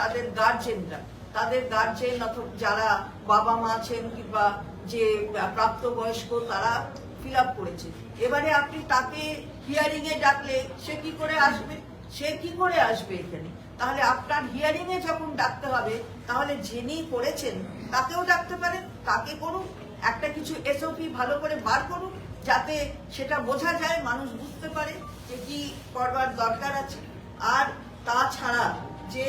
তাদের গার্জেনরা তাদের গার্জেন অথবা যারা বাবা মা আছেন কিংবা যে প্রাপ্তবয়স্ক, তারা ফিল করেছে। এবারে আপনি তাকে হিয়ারিং এ ডাকলে সে কি করে আসবে? সে কি করে আসবে এখানে? তাহলে আপনার হিয়ারিং এ যখন ডাকতে হবে, তাহলে যিনি করেছেন, তাকেও ডাকতে পারেন, তাকে করুন, একটা কিছু এসওপি ভালো করে বার করুন, যাতে সেটা বোঝা যায়, মানুষ বুঝতে পারে যে কি করবার দরকার আছে। আর তাছাড়া যে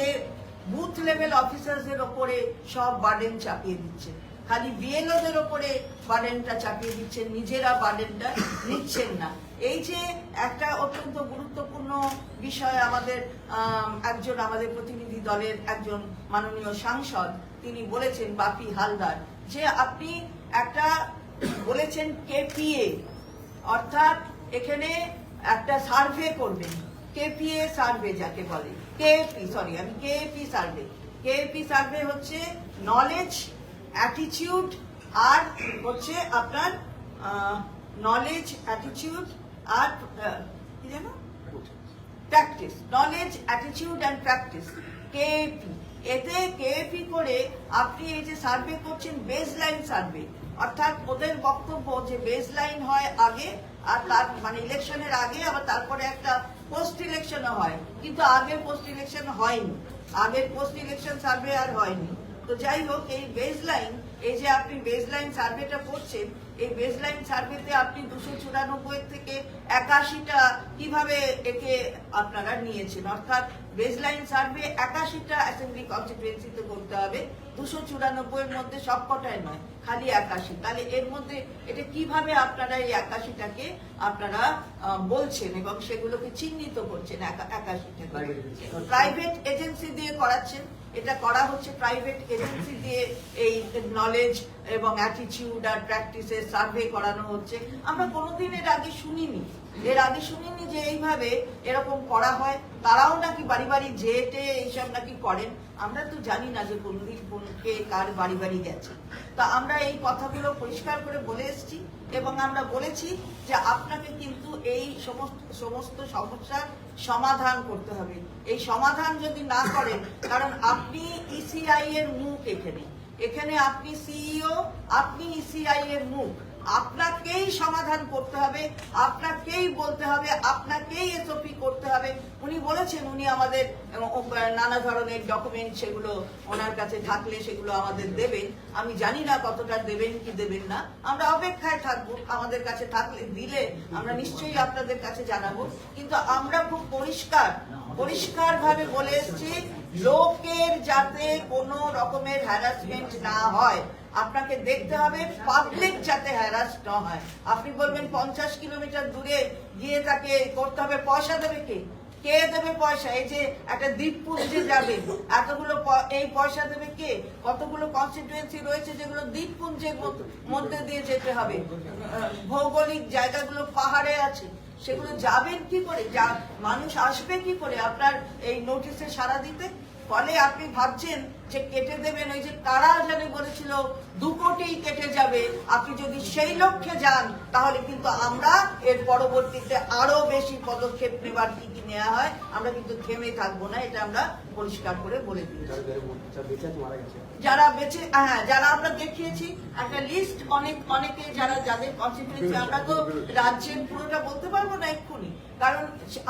বুথ লেভেল অফিসারদের ওপরে সব বার্ডেন চাপিয়ে দিচ্ছে। খালি বিএলওদের ওপরে বার্ডেনটা চাপিয়ে দিচ্ছেন নিজেরা বার্ডেনটা নিচ্ছেন না। এই যে একটা অত্যন্ত গুরুত্বপূর্ণ বিষয় আমাদের আম, একজন আমাদের প্রতিনিধি দলের একজন মাননীয় সাংসদ তিনি বলেছেন বাপি হালদার যে আপনি একটা বলেছেন কেপিএ অর্থাৎ এখানে একটা সার্ভে করবেন। কেপিএ সার্ভে যাকে বলে। কেপি সরি আমি কেপি সার্ভে কেপি সার্ভে হচ্ছে নলেজ অ্যাটিটিউড আর হচ্ছে আপনার নলেজ অ্যাটিটিউড আর কি জানো practice knowledge attitude and practice KAP এতে কেএপি করে আপনি এই যে সার্ভে করছেন বেস লাইন সার্ভে অর্থাৎ ওদের বক্তব্য যে বেস লাইন হয় আগে, আর তার মানে ইলেকশনের আগে, আবার তারপরে একটা পোস্ট ইলেকশনও হয়, কিন্তু আগে পোস্ট ইলেকশন হয়নি। আগের পোস্ট ইলেকশন সার্ভে আর হয়নি। তো যাই হোক, এই বেজ লাইন এই যে আপনি বেজ লাইন সার্ভেটা করছেন এই বেস লাইন সার্ভেতে আপনি দুশো চুরানব্বই থেকে একাশিটা কীভাবে একে আপনারা নিয়েছেন? অর্থাৎ বেস লাইন সার্ভে একাশিটা অ্যাসেম্বলি কনস্টিটুয়েন্সিতে করতে হবে। দুশো চুরানব্বই এর মধ্যে সবকটাই নয় খালি একাশি। তাহলে এর মধ্যে এটা কীভাবে আপনারা এই একাশিটাকে আপনারা বলছেন এবং সেগুলোকে চিহ্নিত করছেন একা- একাশিটাকে প্রাইভেট এজেন্সি দিয়ে করাচ্ছেন। এটা করা হচ্ছে প্রাইভেট এজেন্সি দিয়ে এই নলেজ এবং অ্যাটিটিউড আর প্র্যাকটিসের সার্ভে করানো হচ্ছে। আমরা কোনোদিন এর আগে শুনিনি। এর আগে শুনিনি যে এইভাবে এরকম করা হয়। তারাও নাকি বাড়ি বাড়ি যেটে এইসব নাকি করেন। আমরা তো জানি না যে কোনদিন কোনকে কার বাড়ি বাড়ি গেছে। তা আমরা এই কথাগুলো পরিষ্কার করে বলে এসেছি এবং আমরা বলেছি যে আপনাকে কিন্তু এই সমস্ত সমস্ত সমস্যার সমাধান করতে হবে। এই সমাধান যদি না করেন, কারণ আপনি ইসিআই এর মুখ এখানে। এখানে আপনি সিইও আপনি ইসিআই এর মুখ। আপনাকেই সমাধান করতে হবে, আপনাকেই বলতে হবে, আপনাকেই এসওপি করতে হবে। উনি বলেছেন, উনি আমাদের নানা ধরনের ডকুমেন্ট সেগুলো ওনার কাছে থাকলে সেগুলো আমাদের দেবেন। আমি জানি না কতটা দেবেন কি দেবেন না। আমরা অপেক্ষায় থাকব, আমাদের কাছে থাকলে দিলে আমরা নিশ্চয়ই আপনাদের কাছে জানাব। কিন্তু আমরা খুব পরিষ্কার পরিষ্কার ভাবে বলে এসেছি, লোকের যাতে কোনো রকমের হ্যারাসমেন্ট না হয়, আপনাকে দেখতে হবে পাবলিক যাতে হ্যারাস না হয়। আপনি বলবেন পঞ্চাশ কিলোমিটার দূরে গিয়ে তাকে করতে হবে, পয়সা দেবে কে? কে দেবে পয়সা? এই যে একটা দ্বীপপুঞ্জে যাবে, এতগুলো এই পয়সা দেবে কে? কতগুলো কনস্টিটুয়েন্সি রয়েছে যেগুলো দ্বীপপুঞ্জের মধ্যে দিয়ে যেতে হবে? ভৌগোলিক জায়গাগুলো পাহাড়ে আছে, সেগুলো যাবেন কি করে? যা, মানুষ আসবে কি করে আপনার এই নোটিশে সারা দিতে? ফলে আপনি ভাবছেন যে কেটে দেবেন ওই যে তারা জানে বলেছিল দু কোটি কেটে যাবে। আপনি যদি সেই লক্ষ্যে যান তাহলে কিন্তু আমরা এর পরবর্তীতে আরও বেশি পদক্ষেপ নেবার কি কি নেওয়া হয় আমরা কিন্তু থেমে থাকব না এটা আমরা পরিষ্কার করে বলে দিয়েছি। যারা বেঁচে হ্যাঁ যারা আমরা দেখিয়েছি একটা লিস্ট অনেক অনেকে যারা যাদের কনস্টিটুয়েন্সি আমরা তো রাজ্যের পুরোটা বলতে পারব না এক্ষুনি। কারণ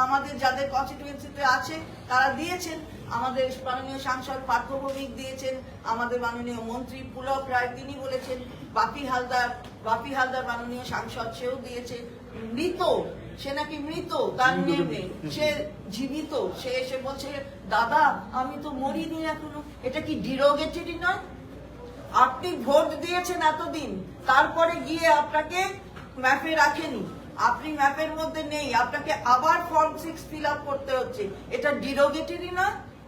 আমাদের যাদের কনস্টিটুয়েন্সিতে আছে তারা দিয়েছেন। আমাদের মাননীয় সাংসদ পার্থ ভৌমিক দিয়েছেন। আমাদের মাননীয় মন্ত্রী পুলক রায় তিনি বলেছেন বাপি হালদার বাপি হালদার মাননীয় সাংসদ সেও দিয়েছে। মৃত সে নাকি মৃত তার নেম সে জীবিত সে এসে বলছে দাদা আমি তো মরিনি এখনও। এটা কি ডিরোগেটরি নয়? আপনি ভোট দিয়েছেন এতদিন তারপরে গিয়ে আপনাকে ম্যাপে রাখেনি। আপনি ম্যাপের মধ্যে নেই আপনাকে আবার ফর্ম সিক্স ফিল আপ করতে হচ্ছে। এটা ডিরোগেটরি না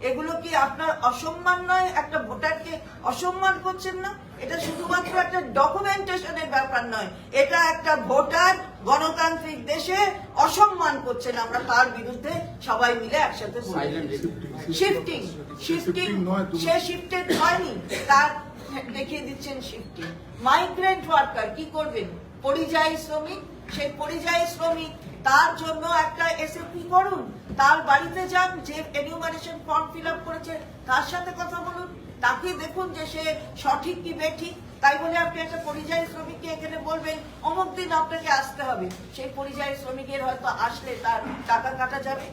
এগুলো কি আপনার অসম্মান নয় একটা ভোটারকে অসম্মান করছেন না এটা শুধুমাত্র একটা ডকুমেন্টেশনের ব্যাপার নয় এটা একটা ভোটার গণতান্ত্রিক দেশে অসম্মান করছেন। আমরা তার বিরুদ্ধে সবাই মিলে একসাথে শিফটিং শিফটিং সে শিফটেড হয়নি তার দেখিয়ে দিচ্ছেন শিফটিং মাইগ্রেন্ট ওয়ার্কার কি করবেন? পরিযায়ী শ্রমিক সেই পরিযায়ী শ্রমিক, তার জন্য একটা এসএপি করুন। তার বাড়িতে যান, যে এনিউমারেশন ফর্ম ফিল আপ করেছে, তার সাথে কথা বলুন। তাকে দেখুন যে সে সঠিক কি বেঠিক। তাই বলে আপনি একটা পরিযায়ী শ্রমিককে এখানে বলবেন, অমুক দিন আপনাকে আসতে হবে। সেই পরিযায়ী শ্রমিকের হয়তো আসলে তার টাকা কাটা যাবে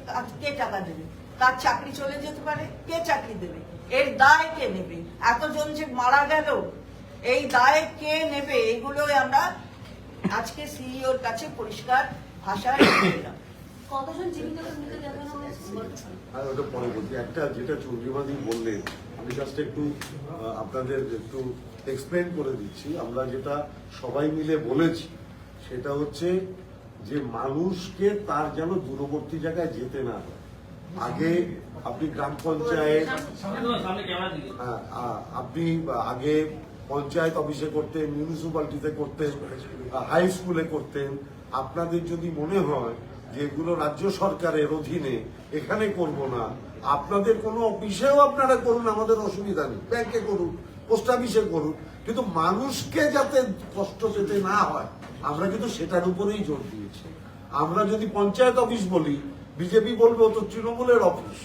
কে টাকা দেবে? তার চাকরি চলে যেতে পারে, কে চাকরি দেবে? এর দায় কে নেবে? এতজন যে মারা গেল, এই দায় কে নেবে? এগুলোই আমরা আজকে সিইওর কাছে পরিষ্কার ভাষায় বললাম কতজন পারেন? আর ওটা পরে বলছি। একটা যেটা চৌধুরীবাদী বললেন আমি জাস্ট একটু আপনাদের একটু এক্সপ্লেন করে দিচ্ছি। আমরা যেটা সবাই মিলে বলেছি সেটা হচ্ছে যে মানুষকে তার যেন দূরবর্তী জায়গায় যেতে না হয়। আগে আপনি গ্রাম পঞ্চায়েত হ্যাঁ, আপনি আগে পঞ্চায়েত অফিসে করতেন মিউনিসিপালিটিতে করতেন হাই স্কুলে করতেন। আপনাদের যদি মনে হয় যে এগুলো রাজ্য সরকারের অধীনে, এখানে করব না, আপনাদের কোনো অফিসেও আপনারা করুন, আমাদের অসুবিধা নেই। ব্যাংকে করুন, পোস্ট অফিসে করুন, কিন্তু মানুষকে যাতে কষ্ট পেতে না হয়, আমরা কিন্তু সেটার উপরেই জোর দিয়েছি। আমরা যদি পঞ্চায়েত অফিস বলি, বিজেপি বলবে তো তৃণমূলের অফিস।